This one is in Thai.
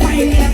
ไปแล้